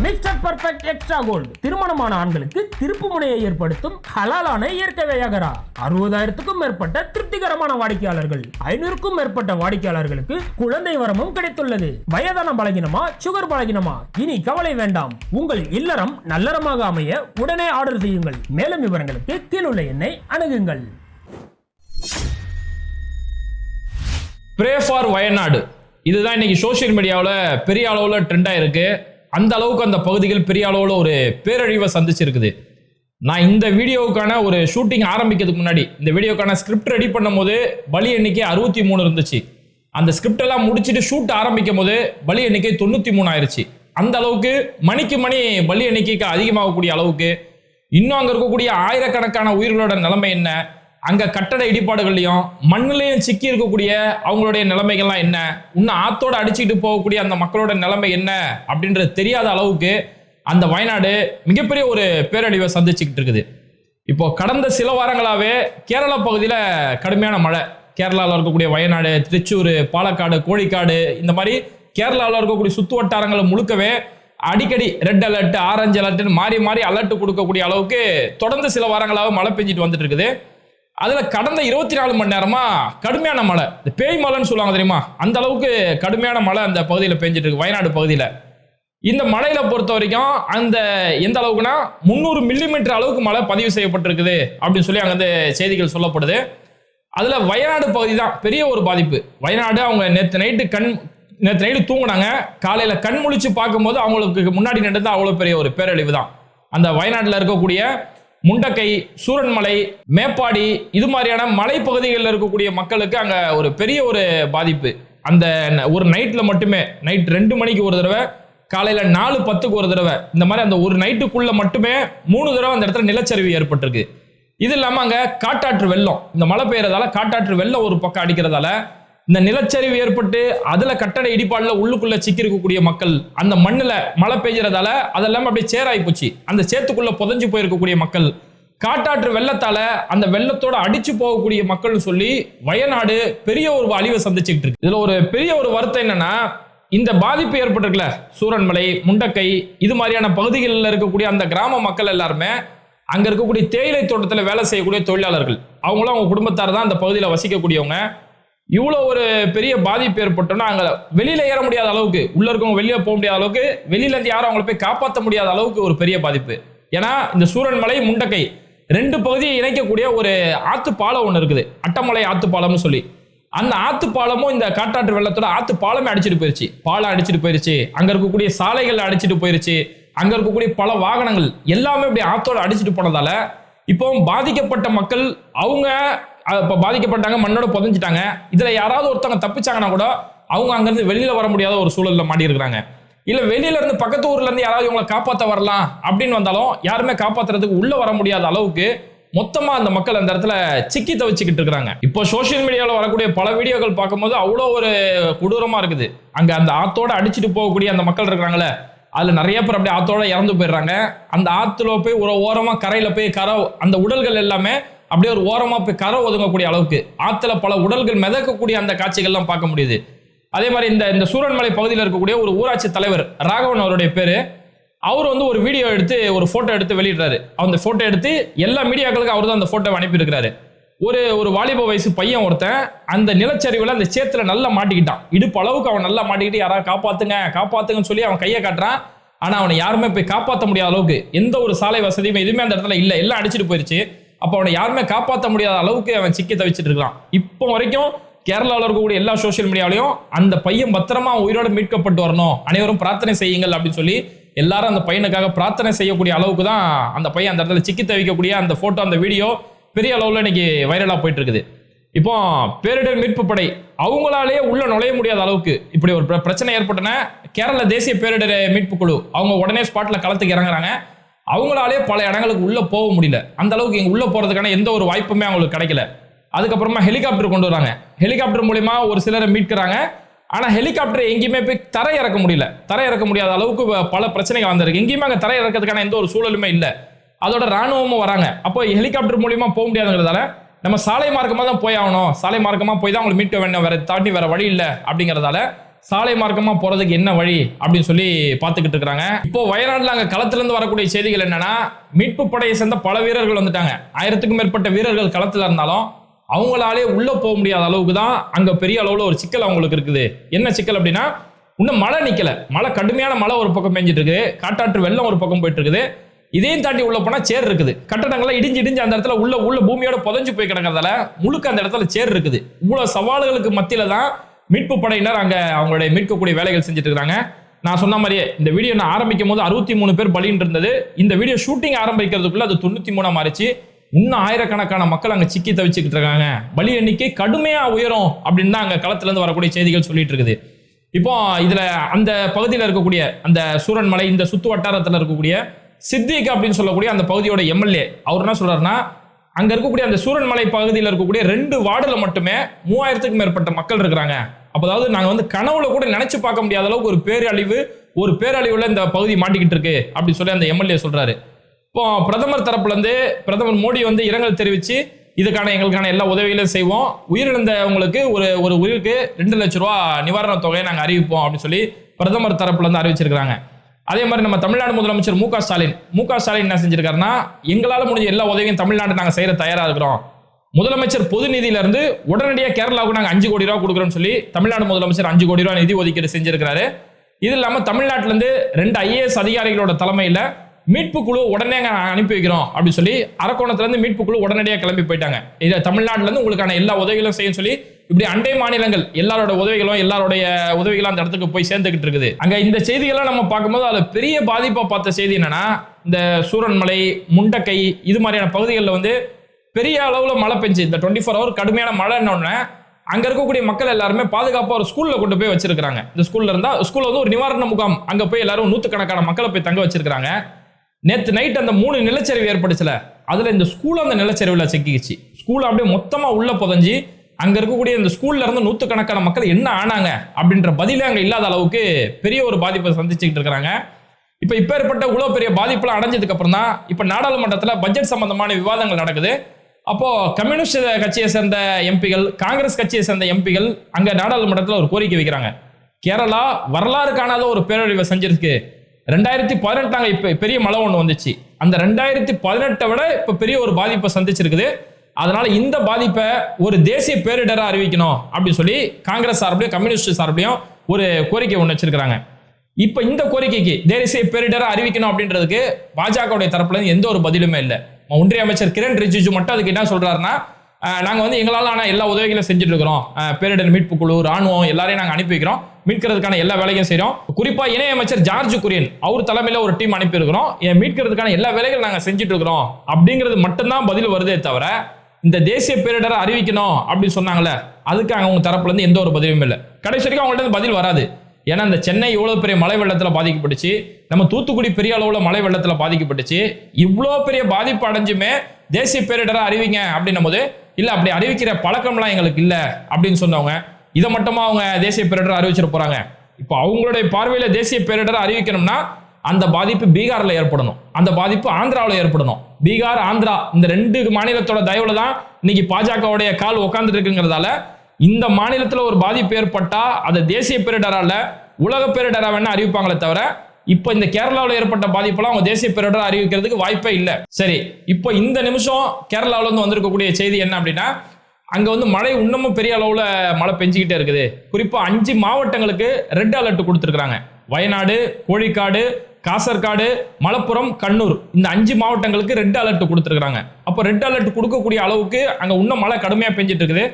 Mister perfect extra gold திருமணமான ஆண்களுக்கு திருப்பு முனையை ஏற்படுத்தும் ஹலாலான இயற்கை வையகரா. அறுபதாயிரத்துக்கும் மேற்பட்ட திருப்திகரமான வாடிக்கையாளர்கள். ஐநூறுக்கும் மேற்பட்ட வாடிக்கையாளர்களுக்கு குழந்தை வரமும் கிடைத்துள்ளது. வயதான பலகினமா சுகர் பலகினமா? இனி கவலை வேண்டாம். உங்கள் இல்லறம் நல்லறமாக அமைய உடனே ஆர்டர் செய்யுங்கள். மேலும் விவரங்களுக்கு கீழுள்ள எண்ணை அணுகுங்கள். ப்ரே ஃபார் வயநாடு இதுதான் இன்னைக்கு சோஷியல் மீடியாவில் பெரிய அளவில் ட்ரெண்டாக இருக்குது அந்த அளவுக்கு அந்த பகுதிகள் பெரிய அளவில் ஒரு பேரழிவை சந்திச்சிருக்குது. நான் இந்த வீடியோவுக்கான ஒரு ஷூட்டிங் ஆரம்பிக்கிறதுக்கு முன்னாடி இந்த வீடியோக்கான ஸ்கிரிப்ட் ரெடி பண்ணும்போது பலி எண்ணிக்கை அறுபத்தி மூணு இருந்துச்சு. அந்த ஸ்கிரிப்ட் எல்லாம் முடிச்சுட்டு ஷூட் ஆரம்பிக்கும் போது பலி எண்ணிக்கை தொண்ணூற்றி மூணு ஆயிருச்சு. அந்த அளவுக்கு மணிக்கு மணி பலி எண்ணிக்கைக்கு அதிகமாகக்கூடிய அளவுக்கு இன்னும் அங்கே இருக்கக்கூடிய ஆயிரக்கணக்கான உயிர்களோட நிலைமை என்ன அங்க கட்டட இடிபாடுகள்லையும் மண்ணிலையும் சிக்கி இருக்கக்கூடிய அவங்களுடைய நிலைமைகள்லாம் என்ன? இன்னும் ஆத்தோட அடிச்சுட்டு போகக்கூடிய அந்த மக்களோட நிலைமை என்ன? அப்படின்றது தெரியாத அளவுக்கு அந்த வயநாடு மிகப்பெரிய ஒரு பேரழிவை சந்திச்சுக்கிட்டு இருக்குது. இப்போ கடந்த சில வாரங்களாவே கேரளா பகுதியில் கடுமையான மழை. கேரளாவில் இருக்கக்கூடிய வயநாடு திருச்சூர் பாலக்காடு கோழிக்காடு இந்த மாதிரி கேரளாவில் இருக்கக்கூடிய சுத்து வட்டாரங்களை முழுக்கவே அடிக்கடி ரெட் அலர்ட் ஆரஞ்சு அலர்ட்னு மாறி மாறி அலர்ட் கொடுக்கக்கூடிய அளவுக்கு தொடர்ந்து சில வாரங்களாக மழை பெஞ்சிட்டு வந்துட்டு இருக்குது. அதில் கடந்த இருபத்தி நாலு மணி நேரமா கடுமையான மழை. இந்த பேய் மழைன்னு சொல்லுவாங்க தெரியுமா? அந்த அளவுக்கு கடுமையான மழை அந்த பகுதியில் பெஞ்சிட்டு இருக்கு வயநாடு பகுதியில். இந்த மழையில பொறுத்த வரைக்கும் அந்த எந்த அளவுக்குன்னா முந்நூறு மில்லிமீட்டர் அளவுக்கு மழை பதிவு செய்யப்பட்டிருக்குது அப்படின்னு சொல்லி அங்கே வந்து செய்திகள் சொல்லப்படுது. அதில் வயநாடு பகுதி தான் பெரிய ஒரு பாதிப்பு. வயநாடு அவங்க நேற்று நைட்டு கண் நேற்று நைட்டு தூங்கினாங்க. காலையில் கண் முழிச்சு பார்க்கும்போது அவங்களுக்கு முன்னாடி நடந்த அவ்வளோ பெரிய ஒரு பேரழிவு தான். அந்த வயநாட்டில் இருக்கக்கூடிய முண்டக்கை சூரன்மலை மேப்பாடி இது மாதிரியான மலைப்பகுதிகளில் இருக்கக்கூடிய மக்களுக்கு அங்கே ஒரு பெரிய ஒரு பாதிப்பு. அந்த ந- ஒரு நைட்டில் மட்டுமே நைட் ரெண்டு மணிக்கு ஒரு தடவை காலையில் நாலு பத்துக்கு ஒரு தடவை இந்த மாதிரி அந்த ஒரு நைட்டுக்குள்ளே மட்டுமே மூணு தடவை அந்த இடத்துல நிலச்சரிவு ஏற்பட்டிருக்கு. இது இல்லாமல் அங்கே காட்டாற்று வெள்ளம் இந்த மழை பெய்யறதால காட்டாற்று வெள்ளம் ஒரு பக்கம் அடிக்கிறதால இந்த நிலச்சரிவு ஏற்பட்டு அதுல கட்டட இடிபாடுல உள்ளுக்குள்ள சிக்கி இருக்கக்கூடிய மக்கள் அந்த மண்ணுல மழை பெய்யறதால அதெல்லாம் அப்படியே சேராகி போச்சு. அந்த சேத்துக்குள்ள புதஞ்சு போயிருக்கக்கூடிய மக்கள் காட்டாற்று வெள்ளத்தால அந்த வெள்ளத்தோட அடிச்சு போகக்கூடிய மக்கள்னு சொல்லி வயநாடு பெரிய ஒரு அழிவை சந்திச்சுக்கிட்டு இருக்கு. இதுல ஒரு பெரிய ஒரு வருத்தம் என்னன்னா இந்த பாதிப்பு ஏற்பட்டிருக்குல்ல சூரன்மலை முண்டக்கை இது மாதிரியான பகுதிகளில் இருக்கக்கூடிய அந்த கிராம மக்கள் எல்லாருமே அங்க இருக்கக்கூடிய தேயிலை தோட்டத்தில் வேலை செய்யக்கூடிய தொழிலாளர்கள். அவங்களும் அவங்க குடும்பத்தார் தான் அந்த பகுதியில் வசிக்கக்கூடியவங்க. இவ்வளோ ஒரு பெரிய பாதிப்பு ஏற்பட்டோன்னா அங்கே வெளியில் ஏற முடியாத அளவுக்கு உள்ள இருக்கவங்க வெளியே போக முடியாத அளவுக்கு வெளியிலேருந்து யாரும் அவங்கள போய் காப்பாற்ற முடியாத அளவுக்கு ஒரு பெரிய பாதிப்பு. ஏன்னா இந்த சூரன்மலை முண்டக்கை ரெண்டு பகுதியை இணைக்கக்கூடிய ஒரு ஆத்து பாலம் ஒன்று இருக்குது. அட்டமலை ஆத்து பாலம்னு சொல்லி. அந்த ஆத்து பாலமும் இந்த காட்டாற்று வெள்ளத்தோட ஆத்து பாலமே அடிச்சிட்டு போயிருச்சு. பாலம் அடிச்சிட்டு போயிருச்சு. அங்க இருக்கக்கூடிய சாலைகள் அடிச்சிட்டு போயிருச்சு. அங்க இருக்கக்கூடிய பல வாகனங்கள் எல்லாமே இப்படி ஆத்தோட அடிச்சிட்டு போனதால இப்போ பாதிக்கப்பட்ட மக்கள் அவங்க இப்போ பாதிக்கப்பட்டாங்க மண்ணோட புதஞ்சிட்டாங்க. இதில் யாராவது ஒருத்தவங்க தப்பிச்சாங்கன்னா கூட அவங்க அங்கேருந்து வெளியில் வர முடியாத ஒரு சூழலில் மாடி இருக்கிறாங்க. இல்லை வெளியிலேருந்து பக்கத்து ஊர்லேருந்து யாராவது இவங்களை காப்பாற்ற வரலாம் அப்படின்னு வந்தாலும் யாருமே காப்பாத்துறதுக்கு உள்ளே வர முடியாத அளவுக்கு மொத்தமாக அந்த மக்கள் அந்த இடத்துல சிக்கி தவிச்சுக்கிட்டு இருக்கிறாங்க. இப்போ சோஷியல் மீடியாவில் வரக்கூடிய பல வீடியோக்கள் பார்க்கும்போது அவ்வளோ ஒரு கொடூரமாக இருக்குது. அங்கே அந்த ஆத்தோடு அடிச்சிட்டு போகக்கூடிய அந்த மக்கள் இருக்கிறாங்களே அதில் நிறைய பேர் அப்படியே ஆத்தோட இறந்து போயிடுறாங்க. அந்த ஆற்றுல போய் ஒரு ஓரமாக கரையில் போய் கரை அந்த உடல்கள் எல்லாமே அப்படியே ஒரு ஓரமாக போய் கரை ஒதுங்கக்கூடிய அளவுக்கு ஆற்றுல பல உடல்கள் மிதக்கக்கூடிய அந்த காட்சிகள்லாம் பார்க்க முடியுது. அதே மாதிரி இந்த இந்த சூரன்மலை பகுதியில் இருக்கக்கூடிய ஒரு ஊராட்சி தலைவர் ராகவன் அவருடைய பேர் அவர் வந்து ஒரு வீடியோ எடுத்து ஒரு ஃபோட்டோ எடுத்து வெளியிடுறாரு. அந்த ஃபோட்டோ எடுத்து எல்லா மீடியாக்களுக்கும் அவர் தான் அந்த ஃபோட்டோவை அனுப்பியிருக்கிறாரு. ஒரு ஒரு வாலிப வயசு பையன் ஒருத்தன் அந்த நிலச்சரிவில் அந்த சேத்துல நல்லா மாட்டிக்கிட்டான். இடுப்பு அளவுக்கு அவன் நல்லா மாட்டிக்கிட்டு யாராவது காப்பாத்துங்க காப்பாத்துங்கன்னு சொல்லி அவன் கையை காட்டுறான். ஆனால் அவனை யாருமே போய் காப்பாற்ற முடியாத அளவுக்கு எந்த ஒரு சாலை வசதியுமே எதுவுமே அந்த இடத்துல இல்லை. எல்லாம் அடிச்சிட்டு போயிடுச்சு அப்போ அவனை யாருமே காப்பாற்ற முடியாத அளவுக்கு அவன் சிக்கி தவிச்சிட்டு இருக்கான். இப்போ வரைக்கும் கேரளாவில் இருக்கக்கூடிய எல்லா சோஷியல் மீடியாவிலையும் அந்த பையன் பத்திரமா உயிரோட மீட்கப்பட்டு வரணும். அனைவரும் பிரார்த்தனை செய்யுங்கள் அப்படின்னு சொல்லி எல்லாரும் அந்த பையனுக்காக பிரார்த்தனை செய்யக்கூடிய அளவுக்கு தான் அந்த பையன் அந்த இடத்துல சிக்கி தவிக்கக்கூடிய அந்த ஃபோட்டோ அந்த வீடியோ பெரிய அளவில் இன்னைக்கு வைரலாக போயிட்டு இருக்குது. இப்போ பேரிடர் மீட்பு படை அவங்களாலேயே உள்ள நுழைய முடியாத அளவுக்கு இப்படி ஒரு பிரச்சனை ஏற்பட்டன கேரள தேசிய பேரிடர் மீட்பு குழு அவங்க உடனே ஸ்பாட்டில் களத்துக்கு இறங்குறாங்க. அவங்களாலே பல இடங்களுக்கு உள்ளே போக முடியல. அந்த அளவுக்கு இங்கே உள்ளே போகிறதுக்கான எந்த ஒரு வாய்ப்புமே அவங்களுக்கு கிடைக்கல. அதுக்கப்புறமா ஹெலிகாப்டர் கொண்டு வராங்க. ஹெலிகாப்டர் மூலிமா ஒரு சிலரை மீட்கிறாங்க. ஆனால் ஹெலிகாப்டர் எங்கேயுமே போய் தரை இறக்க முடியல. தரை இறக்க முடியாத அளவுக்கு பல பிரச்சனைகள் வந்திருக்கு. எங்கேயுமே அங்கே தரை இறக்கிறதுக்கான எந்த ஒரு சூழலுமே இல்லை. அதோட ராணுவமும் வராங்க. அப்போ ஹெலிகாப்டர் மூலியமா போக முடியாதுங்கிறதால நம்ம சாலை மார்க்கமாக தான் போய் ஆகணும். சாலை மார்க்கமாக போய் தான் அவங்களை மீட்க வேண்டும் வேற தாண்டி வேற வழி இல்லை அப்படிங்கிறதால சாலை மார்க்கமா போறதுக்கு என்ன வழி அப்படின்னு சொல்லி பார்த்துக்கிட்டு இருக்காங்க இப்போ வயநாட்டில் அங்கே களத்துலேருந்து வரக்கூடிய செய்திகள் என்னன்னா மீட்பு படையை சேர்ந்த பல வீரர்கள் வந்துட்டாங்க. ஆயிரத்துக்கும் மேற்பட்ட வீரர்கள் களத்தில் இருந்தாலும் அவங்களாலே உள்ள போக முடியாத அளவுக்கு தான் அங்க பெரிய அளவுல ஒரு சிக்கல் அவங்களுக்கு இருக்குது. என்ன சிக்கல் அப்படின்னா இன்னும் மழை நிக்கல. மழை கடுமையான மழை ஒரு பக்கம் பெஞ்சிட்டு இருக்குது காட்டாற்று வெள்ளம் ஒரு பக்கம் போயிட்டு இருக்குது இதையும் தாண்டி உள்ள போனா சேர் இருக்குது. கட்டடங்கள்லாம் இடிஞ்சு இடிஞ்சு அந்த இடத்துல உள்ள உள்ள பூமியோட புதஞ்சு போய் கிடக்கிறதால முழுக்க அந்த இடத்துல சேர் இருக்குது. இவ்வளவு சவால்களுக்கு மத்தியில தான் மீட்பு படையினர் அங்கே அவங்களுடைய மீட்கக்கூடிய வேலைகள் செஞ்சுட்டு இருக்காங்க. நான் சொன்ன மாதிரியே இந்த வீடியோ நான் ஆரம்பிக்கும் போது அறுபத்தி மூணு பேர் பலின்னு இருந்தது. இந்த வீடியோ ஷூட்டிங் ஆரம்பிக்கிறதுக்குள்ள அது தொண்ணூற்றி மூணாக மாறிச்சு. இன்னும் ஆயிரக்கணக்கான மக்கள் அங்கே சிக்கி தவிச்சுக்கிட்டு இருக்காங்க. பலி எண்ணிக்கை கடுமையாக உயரும் அப்படின்னு தான் அங்கே களத்துலேருந்து வரக்கூடிய செய்திகள் சொல்லிட்டு இருக்குது. இப்போ இதில் அந்த பகுதியில் இருக்கக்கூடிய அந்த சூரன்மலை இந்த சுத்து வட்டாரத்தில் இருக்கக்கூடிய சித்திக் அப்படின்னு சொல்லக்கூடிய அந்த பகுதியோட எம்எல்ஏ அவர் என்ன சொல்றாருன்னா அங்க இருக்கக்கூடிய அந்த சூரன்மலை பகுதியில் இருக்கக்கூடிய ரெண்டு வார்டுல மட்டுமே மூவாயிரத்துக்கும் மேற்பட்ட மக்கள் இருக்கிறாங்க. அப்போ அதாவது நாங்க வந்து கனவுல கூட நினைச்சு பார்க்க முடியாத அளவுக்கு ஒரு பேரழிவு ஒரு பேரழிவுல இந்த பகுதி மாட்டிக்கிட்டு இருக்கு அப்படின்னு சொல்லி அந்த எம்எல்ஏ சொல்றாரு. இப்போ பிரதமர் தரப்புல இருந்து பிரதமர் மோடி வந்து இரங்கல் தெரிவிச்சு இதுக்கான எங்களுக்கான எல்லா உதவிகளையும் செய்வோம். உயிரிழந்தவங்களுக்கு ஒரு ஒரு உயிருக்கு ரெண்டு லட்ச ரூபா நிவாரண தொகையை நாங்கள் அறிவிப்போம் அப்படின்னு சொல்லி பிரதமர் தரப்புல இருந்து அதே மாதிரி நம்ம தமிழ்நாடு முதலமைச்சர் மு க ஸ்டாலின். மு க ஸ்டாலின் என்ன செஞ்சிருக்காருன்னா எங்களால் முடிஞ்ச எல்லா உதவியும் தமிழ்நாடு நாங்கள் செய்யற தயாராக இருக்கிறோம். முதலமைச்சர் பொது நிதியிலிருந்து உடனடியாக கேரளாவுக்கு நாங்கள் அஞ்சு கோடி ரூபா கொடுக்குறோம்னு சொல்லி தமிழ்நாடு முதலமைச்சர் அஞ்சு கோடி ரூபா நிதி ஒதுக்கீடு செஞ்சிருக்கிறாரு. இது இல்லாமல் தமிழ்நாட்டிலேருந்து ரெண்டு ஐஏஎஸ் அதிகாரிகளோட தலைமையில் மீட்பு குழு உடனே நாங்கள் அனுப்பி வைக்கிறோம் அப்படின்னு சொல்லி அரக்கோணத்துலேருந்து மீட்பு குழு உடனடியாக கிளம்பி போயிட்டாங்க. இதை தமிழ்நாட்டிலேருந்து உங்களுக்கான எல்லா உதவிகளும் செய்யும் சொல்லி இப்படி அண்டை மாநிலங்கள் எல்லாரோட உதவிகளும் எல்லாருடைய உதவிகளும் அந்த இடத்துக்கு போய் சேர்ந்துகிட்டு இருக்குது. அங்க இந்த செய்திகள்லாம் நம்ம பார்க்கும்போது அதுல பெரிய பாதிப்பா பார்த்த செய்தி என்னன்னா இந்த சூரன்மலை முண்டக்கை இது மாதிரியான பகுதிகளில் வந்து பெரிய அளவுல மழை பெஞ்சு இந்த டுவெண்ட்டி ஃபோர் ஹவர் கடுமையான மழைன்னொடனே அங்க இருக்கக்கூடிய மக்கள் எல்லாருமே பாதுகாப்பா ஒரு ஸ்கூல்ல கொண்டு போய் வச்சிருக்காங்க இந்த ஸ்கூல்ல இருந்தா ஸ்கூல்ல வந்து ஒரு நிவாரண முகாம் அங்க போய் எல்லாரும் நூத்துக்கணக்கான மக்களை போய் தங்க வச்சிருக்காங்க நேற்று நைட் அந்த மூணு நிலச்சரிவு ஏற்பட்டுச்சுல அதுல இந்த ஸ்கூல் அந்த நிலச்சரிவுல சிக்கிச்சு ஸ்கூல் அப்படியே மொத்தமா உள்ள புதஞ்சு அங்க இருக்கக்கூடிய இந்த ஸ்கூல்ல இருந்து நூத்துக்கணக்கான மக்கள் என்ன ஆனாங்க அப்படின்ற பதிலே அங்க இல்லாத அளவுக்கு பெரிய ஒரு பாதிப்பை சந்திச்சுக்கிட்டு இருக்கிறாங்க. இப்ப இப்ப ஏற்பட்ட இவ்வளவு பெரிய பாதிப்புலாம் அடைஞ்சதுக்கு அப்புறம் தான் இப்ப நாடாளுமன்றத்துல பட்ஜெட் சம்பந்தமான விவாதங்கள் நடக்குது. அப்போ கம்யூனிஸ்ட் கட்சியை சேர்ந்த எம்பிகள் காங்கிரஸ் கட்சியை சேர்ந்த எம்பிகள் அங்க நாடாளுமன்றத்தில் ஒரு கோரிக்கை வைக்கிறாங்க. கேரளா வரலாறு காணாத ஒரு பேரழிவை செஞ்சிருக்கு. ரெண்டாயிரத்தி பதினெட்டாங்க இப்ப பெரிய மழை ஒன்று வந்துச்சு. அந்த ரெண்டாயிரத்தி பதினெட்டை விட இப்ப பெரிய ஒரு பாதிப்பை சந்திச்சிருக்குது. அதனால இந்த பாதிப்பை ஒரு தேசிய பேரிடராக அறிவிக்கணும் அப்படின்னு சொல்லி காங்கிரஸ் சார்பிலையும் கம்யூனிஸ்ட் சார்பிலையும் ஒரு கோரிக்கை ஒன்று வச்சிருக்கிறாங்க. இப்ப இந்த கோரிக்கைக்கு தேசிய பேரிடரை அறிவிக்கணும் அப்படின்றதுக்கு பாஜகவுடைய தரப்புல எந்த ஒரு பதிலுமே இல்லை. ஒன்றிய அமைச்சர் கிரண் ரிஜிஜு மட்டும் அதுக்கு என்ன சொல்றாருன்னா நாங்கள் நாங்க வந்து எங்களால் ஆனால் எல்லா உதவிகளும் செஞ்சுட்டு இருக்கிறோம். பேரிடர் மீட்பு குழு ராணுவம் எல்லாரையும் நாங்க அனுப்பி வைக்கிறோம். மீட்கிறதுக்கான எல்லா வேலையும் செய்றோம். குறிப்பா இணையமைச்சர் ஜார்ஜ் குரியன் அவர் தலைமையில ஒரு டீம் அனுப்பி இருக்கிறோம். மீட்கிறதுக்கான எல்லா வேலைகளும் நாங்க செஞ்சுட்டு இருக்கிறோம். அப்படிங்கிறது மட்டும்தான் பதில் வருதே தவிர இந்த தேசிய பேரிடரை அறிவிக்கணும் அப்படின்னு சொன்னாங்களே அதுக்கு அவங்க தரப்புல இருந்து எந்த ஒரு பதிலும் இல்லை. கடைசி வரைக்கும் அவங்கள்ட்ட பதில் வராது. ஏன்னா இந்த சென்னை இவ்வளோ பெரிய மழை வெள்ளத்தில் பாதிக்கப்பட்டுச்சு. நம்ம தூத்துக்குடி பெரிய அளவில் மழை வெள்ளத்தில் பாதிக்கப்பட்டுச்சு. இவ்வளோ பெரிய பாதிப்பு அடைஞ்சுமே தேசிய பேரிடரை அறிவிங்க அப்படின்னும் போது இல்லை அப்படி அறிவிக்கிற பழக்கம்லாம் எங்களுக்கு இல்லை அப்படின்னு சொன்னவங்க இதை மட்டுமா அவங்க தேசிய பேரிடரை அறிவிச்சிட போகிறாங்க இப்போ அவங்களுடைய பார்வையில் தேசிய பேரிடரை அறிவிக்கணும்னா அந்த பாதிப்பு பீகாரில் ஏற்படணும். அந்த பாதிப்பு ஆந்திராவில் ஏற்படணும். பீகார் ஆந்திரா இந்த ரெண்டு மாநிலத்தோட தயவுல தான் இன்னைக்கு பாஜகவுடைய கால் உட்கார்ந்துட்டு இருக்குங்கிறதால இந்த மாநிலத்தில் ஒரு பாதிப்பு ஏற்பட்டால் அதை தேசிய பேரிடரால உலக பேரிடரா வேணா அறிவிப்பாங்களே தவிர இப்போ இந்த கேரளாவில் ஏற்பட்ட பாதிப்பெல்லாம் அவங்க தேசிய பேரிடர் அறிவிக்கிறதுக்கு வாய்ப்பே இல்லை. சரி இப்போ இந்த நிமிஷம் கேரளாவுல இருந்து வந்திருக்கக்கூடிய செய்தி என்ன அப்படின்னா அங்கே வந்து மழை இன்னமும் பெரிய அளவில் மழை பெஞ்சிக்கிட்டே இருக்குது. குறிப்பாக அஞ்சு மாவட்டங்களுக்கு ரெட் அலர்ட் கொடுத்துருக்குறாங்க. வயநாடு கோழிக்காடு காசர்காடு மலப்புரம் கண்ணூர். இந்த அஞ்சு மாவட்டங்களுக்கு ரெட் அலர்ட் கொடுத்துருக்காங்க அப்போ ரெட் அலர்ட் கொடுக்கக்கூடிய அளவுக்கு அங்கே இன்னும் மழை கடுமையாக பெஞ்சிட்டு இருக்குது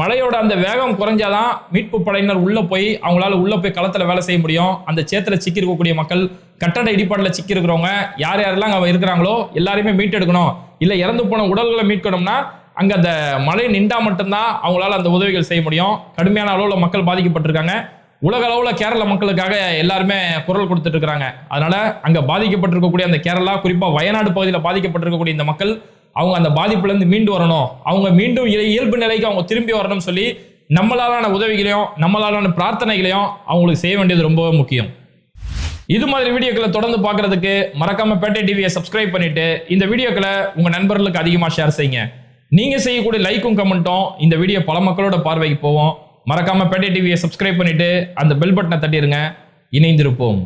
மழையோட அந்த வேகம் குறைஞ்சாதான் மீட்பு படையினர் உள்ளே போய் அவங்களால உள்ளே போய் களத்தில் வேலை செய்ய முடியும். அந்த சேத்துல சிக்கி இருக்கக்கூடிய மக்கள் கட்டட இடிபாடுல சிக்கி இருக்கிறவங்க யார் யாரெல்லாம் அங்கே இருக்கிறாங்களோ எல்லாரையுமே மீட்டெடுக்கணும். இல்லை இறந்து போன உடல்களை மீட்கணும்னா அங்கே அந்த மழை நின்றா மட்டும்தான் அவங்களால அந்த உதவிகள் செய்ய முடியும். கடுமையான அளவில் மக்கள் பாதிக்கப்பட்டிருக்காங்க. உலக அளவில் கேரள மக்களுக்காக எல்லாருமே குரல் கொடுத்துட்டு இருக்கிறாங்க. அதனால அங்கே பாதிக்கப்பட்டிருக்கக்கூடிய அந்த கேரளா குறிப்பாக வயநாடு பகுதியில் பாதிக்கப்பட்டிருக்கக்கூடிய இந்த மக்கள் அவங்க அந்த பாதிப்புலேருந்து மீண்டு வரணும். அவங்க மீண்டும் இயல்பு நிலைக்கு அவங்க திரும்பி வரணும்னு சொல்லி நம்மளாலான உதவிகளையும் நம்மளாலான பிரார்த்தனைகளையும் அவங்களுக்கு செய்ய வேண்டியது ரொம்பவே முக்கியம். இது மாதிரி வீடியோக்களை தொடர்ந்து பார்க்கறதுக்கு மறக்காம பேட்டை டிவியை சப்ஸ்கிரைப் பண்ணிட்டு இந்த வீடியோக்களை உங்க நண்பர்களுக்கு அதிகமாக ஷேர் செய்யுங்க. நீங்க செய்யக்கூடிய லைக்கும் கமெண்ட்டும் இந்த வீடியோ பல மக்களோட பார்வைக்கு போவோம் மறக்காம பேட்டை டிவியை சப்ஸ்கிரைப் பண்ணிட்டு அந்த பெல் பட்டனை தட்டிடுங்க இணைந்திருப்போம்.